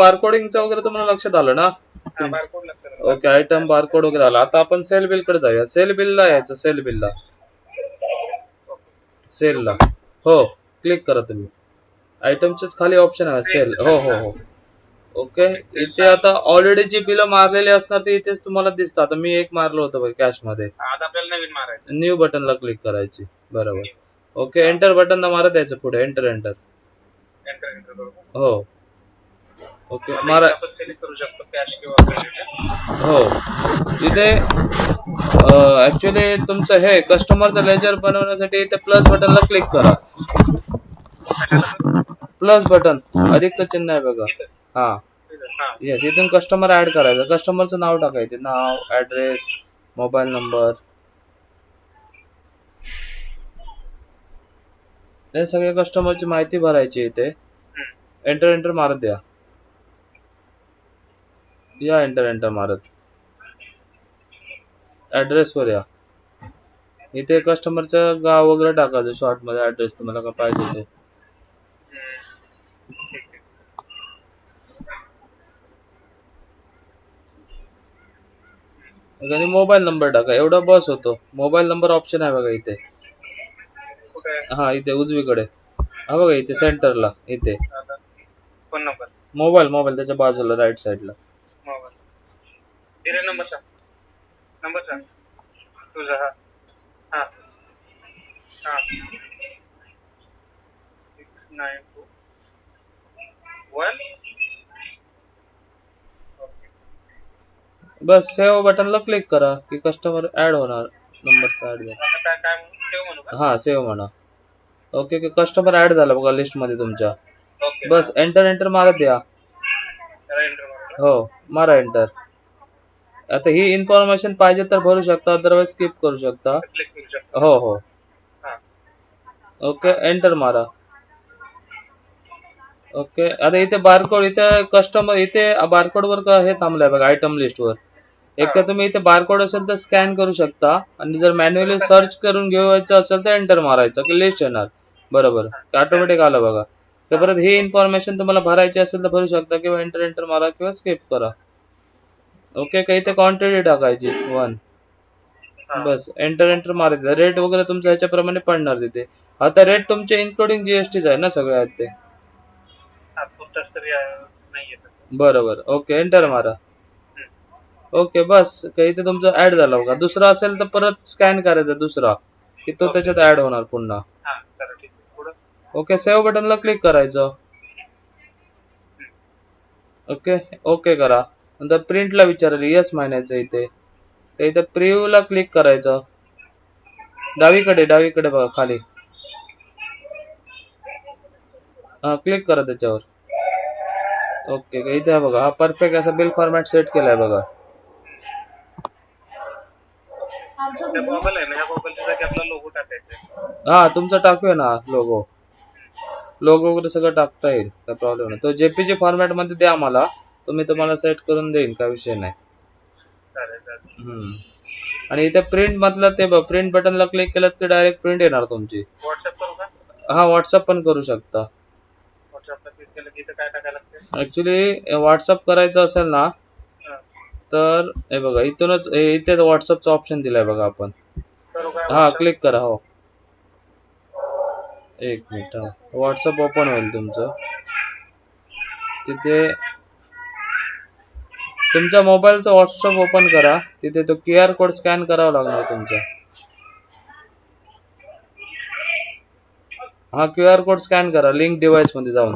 बारकोडिंगचं वगैरे तुम्हाला लक्षात आलं ना? ओके आयटम बारकोड वगैरे आला. आता आपण सेल बिलकडे जाऊया. सेल बिलला यायचं सेल बिलला सेलला हो क्लिक करा तुम्ही. आयटमचेच खाली ऑप्शन आहे सेल हो हो हो. ओके इथे आता ऑलरेडी जी बिल मारलेली असणार ती इथेच तुम्हाला दिसतात आता मी एक मारलं होतं बघ कॅशमध्ये. न्यू बटनला क्लिक करायची. बरोबर. ओके एंटर बटन मारत यायचं पुढे. एंटर एंटर हो. ओके. करू शकतो कॅश किंवा क्रेडिट हो. इथे ऍक्च्युली तुमचं हे कस्टमरचं लेजर बनवण्यासाठी इथे प्लस बटनला क्लिक करा. प्लस बटन अधिकचं चिन्ह आहे बघा. हा. येस इथून कस्टमर ऍड करायचं. कस्टमरचं नाव टाकायचं. नाव ऍड्रेस मोबाईल नंबर हे सगळे कस्टमरची माहिती भरायची इथे. एंटर एंटर मारत द्या. या एंटर एंटर मारत. ऍड्रेस वर या. इथे कस्टमरचं गाव वगैरे टाकायचं शॉर्टमध्ये ऍड्रेस तुम्हाला का पाहिजे तो. आणि मोबाईल नंबर टाका. एवढा बस होतो. मोबाईल नंबर ऑप्शन आहे बघा इथे. हा इथे उजवीकडे. हा बघा इथे सेंटरला इथे. आता फोन नंबर. मोबाईल मोबाईल त्याच्या बाजूला राईट साईडला दिले नंबर सांग. नंबर सांग. तुझा हा. हा. हा. सिक्स नाईन टू वन बस सेव्ह बटनला क्लिक करा की कस्टमर ऍड होणार नंबरचा ऍड आता काय काय ठेव म्हणू का? हा सेव्ह म्हणा. ओके ओके कस्टमर ऍड झाला बघा लिस्टमध्ये तुमच्या. ओके बस एंटर एंटर मारत द्या. मारू हो मारा एंटर आता ही इन्फॉर्मेशन पाहिजे तर भरू शकता अदरवाइज स्किप करू शकता. क्लिक करू शकतो. हो हो. ओके एंटर मारा. ओके आता इथे बारकोड इथे कस्टमर इथे बारकोड वर का हे थांबलंय बघा आयटम लिस्ट वर. एक तर तुम्ही इथे बारकोड असेल तर स्कॅन करू शकता. आणि जर मॅन्युअली सर्च करून घेवायचं असेल तर एंटर मारायचं की लिस्ट येणार. बरोबर ऑटोमॅटिक आलं बघा. तर परत ही इन्फॉर्मेशन तुम्हाला भरायची असेल तर भरू शकता किंवा एंटर एंटर मारा किंवा स्किप करा. ओके का इथे क्वांटिटी टाकायची वन. बस एंटर एंटर मारायचं रेट वगैरे तुमचं ह्याच्याप्रमाणे पडणार तिथे. आता रेट तुमचे इन्क्लुडिंग जीएसटीच आहे ना सगळे आहेत ते बरोबर. ओके एंटर मारा. ओके बस. का इथे तुमचं ऍड झालं बघा. दुसरा असेल तर परत स्कॅन करायचा दुसरा की तो त्याच्यात ऍड होणार पुन्हा. ओके सेव्ह बटनला क्लिक करायचं. ओके ओके करा. नंतर प्रिंटला विचारेल येस म्हणायचं इथे. तर इथे preview ला क्लिक करायचं. डावीकडे डावीकडे बघा खाली. हा क्लिक करा त्याच्यावर. ओके इथे हा बघा हा परफेक्ट असा बिल फॉर्मॅट सेट केलाय बघा. हा तुमचा टाकूया ना लोगो लोगो वगैरे सगळं टाकता येईल काय प्रॉब्लेम नाही. तो जेपीजी फॉर्मॅटमध्ये द्या मला तो मी तुम्हाला सेट करून देईन काय विषय नाही. चालेल चालेल. हम्म. आणि इथे प्रिंट मधलं ते प्रिंट बटनला क्लिक केलं की डायरेक्ट प्रिंट येणार तुमची. व्हॉट्सअप करू का? हा व्हॉट्सअप पण करू शकता. व्हॉट्सअपला क्लिक केलं की इथं काय टाकायला लागते ऍक्च्युली व्हॉट्सअप करायचं असेल ना. तर हे बघा इथूनच हे इथे व्हॉट्सअपचा ऑप्शन दिलाय बघा आपण. करू का हा क्लिक करा हो. एक मिनिट हा. व्हॉट्सअप ओपन होईल तुमचं. तिथे तुमच्या मोबाईलचं व्हॉट्सअप ओपन करा. तिथे तो क्यू आर कोड स्कॅन करावा लागणार तुमचा. हा क्यू आर कोड स्कॅन करा. लिंक डिव्हाइसमध्ये जाऊन.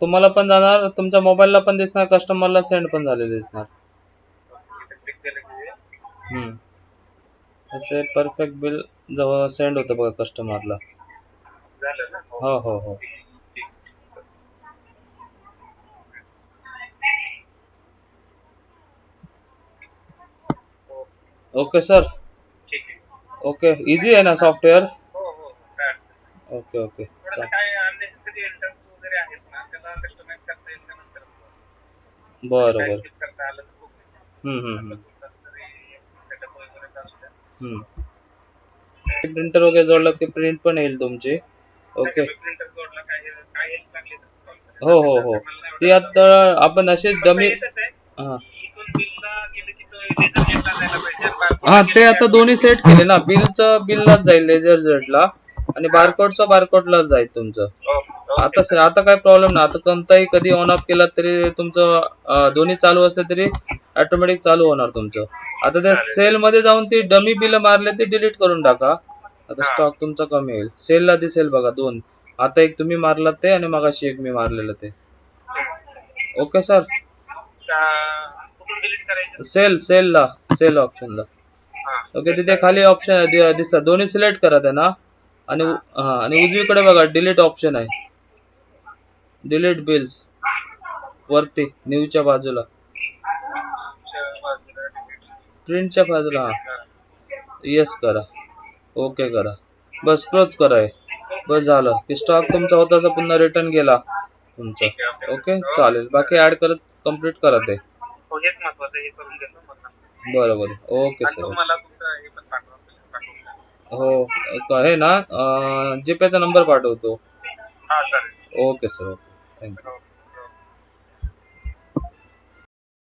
तुम्हाला पण जाणार तुमच्या मोबाईलला पण दिसणार कस्टमरला सेंड पण झालेले दिसणार. हम्म. असे परफेक्ट बिल जवळ सेंड होतं बघा कस्टमरला हो हो हो. ओके सर ओके इझी आहे ना सॉफ्टवेअर ओके ओके बरं बरं skip करता आलं तर खूप हम्म, हम्म, हम्म. सेटअप वगैरे चालू द्या. प्रिंटर वगैरे जोडलं की प्रिंट पण येईल तुमची. ओके प्रिंटर जोडला काय काय हेल्प लागली तर call करा. हो हो हो. ती आता आपण असे डमी आहे, हा. इथून बिलला गेलं की तो laser gate ला जायला पाहिजे. आणि barcode हा ला ते गेलं आता दोन्ही सेट केले ना. बिलचं बिललाच जाईल लेझर जेटला आणि बारकोडचं बारकोडलाच जाईल तुमचं. हो. आता आता काय प्रॉब्लेम नाही. आता कोणताही कधी ऑन ऑफ केला तरी तुमचं दोन्ही चालू असले तरी ऑटोमॅटिक चालू होणार तुमचं. आता त्या सेल मध्ये जाऊन ती डमी बिल मारले ते डिलीट करून टाका. आता. स्टॉक तुमचा कमी येईल. सेलला दिसेल बघा दोन. आता एक तुम्ही मारलात ते आणि मगाशी एक मी मारलेलं ते. ओके सर सेल सेलला सेल ऑप्शनला ओके तिथे खाली ऑप्शन दिसतात दोन्ही सिलेक्ट करा त्यांना. आणि हा. आणि उजवीकडे बघा डिलीट ऑप्शन आहे. डिलीट बिल्स वरती न्यूजच्या बाजूला च्या बाजूला delete. प्रिंटच्या बाजूला हा. येस करा ओके करा बस क्लोज करा हे. बस झालं की स्टॉक तुमचा होता तसा पुन्हा रिटर्न गेला तुमचा. ओके चालेल बाकी ऍड करत कंप्लीट करा ते हो हेच महत्वाचं हे करून. बरं बरं ओके आणि सर तुम्हाला तुमचं हे पण पाठवा पाठवून द्या. हो ना जीपेचा नंबर पाठवतो हा चालेल okay sir okay Thank you.